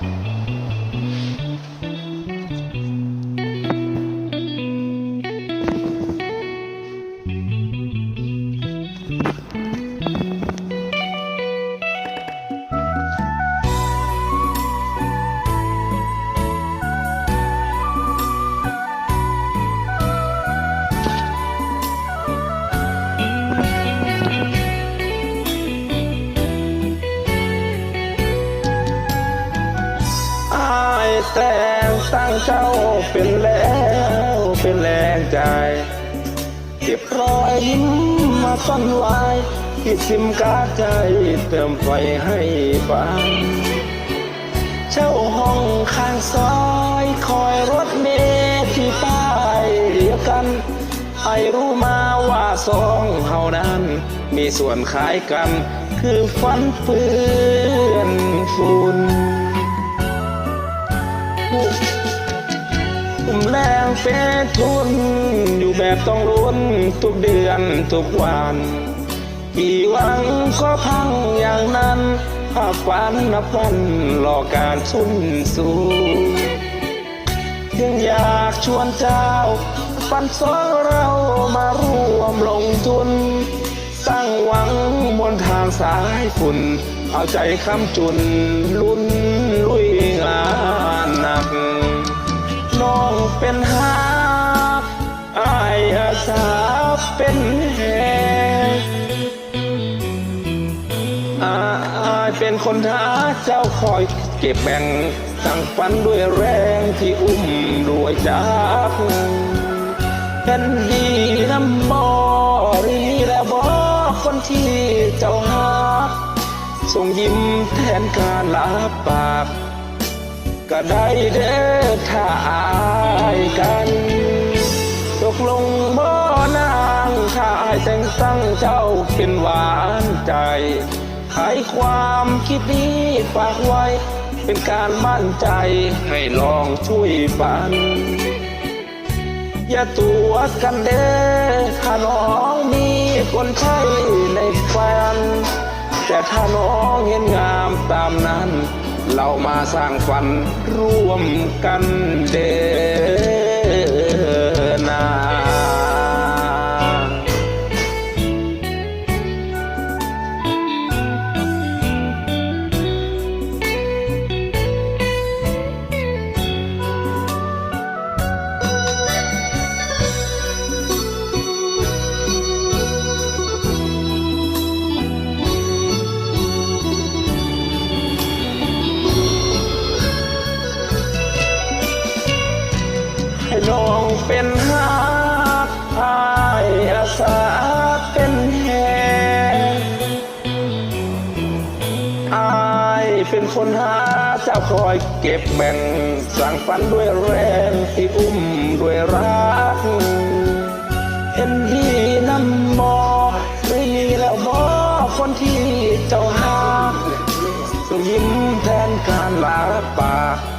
อ เจ้าเป็นแล้วเป็นแรงใจ เก็บรอยยิ้มมาซ่อนไว้ที่ซิมการ์ดใจเติมไฟให้ฟังเช่าห้องข้างซอยคอยรถเมล์ที่ป้ายเดียวกันไอรู้มาว่าสองเฮานั้น มีส่วนคล้ายกัน คือฟันเปื้อนฝุ่น เป็นทุน อยู่แบบต้องลุ้นทุกเดือนทุกวันกี่หวังก็พังอย่างนั้นภาพฝันนับวันรอการสุนสู่ยังอยากชวนเจ้าปันสองเรามาร่วมลงทุน สร้างหวังบนทางสายฝุ่น เอาใจคำจุนลุ้นลุยงาน เป็นแหงอายเป็นคนหาเจ้าคอย เก็บแบ่งสั่งฟันด้วยแรงที่อุ้มด้วยจากเป็นดีน้ำบอรีและบอคนที่เจ้าหาส่งยิ้มแทนการลาปาก ก็ได้เด้อถ้าอายกัน ตกลง แต่งตั้งเจ้าเป็นหวานใจ ขายความคิดนี้ฝากไว้ เป็นการมั่นใจให้ลองช่วยปัน อย่าตัวกันเด้อถ้าน้องมีคนใช่ในฝันแต่ถ้าน้องเห็นงามตามนั้น เรามาสร้างฝันร่วมกันเดิน เป็นฮักอายอาสาเป็นแหงอายเป็นคนหาเจ้าคอยเก็บแบ่งสั่งฝันด้วยแรงที่อุ้มด้วยรักเห็นดีน้ำมอไม่มีแล้วบอคนที่เจ้าหาส่งยิ้มแทนการลาปาก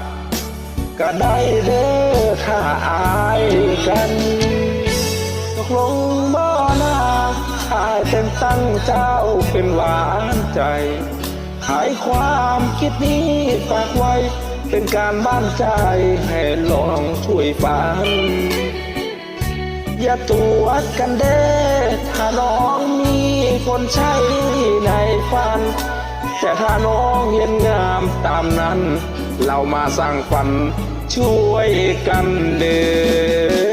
ก็ได้เด้อถ้าอายกันตกลงบ่นาอายเป็นตั้งเจ้าเป็นหวานใจขายความคิดนี้ฝากไว้ เป็นการบ้านใจให้ลองช่วยฟังอย่าตัวกันเด้อถ้าน้องมีคนใช่ในฝัน แต่ถ้าน้องเห็นงามตามนั้น เรามาสร้างฝันช่วยกันเด้อ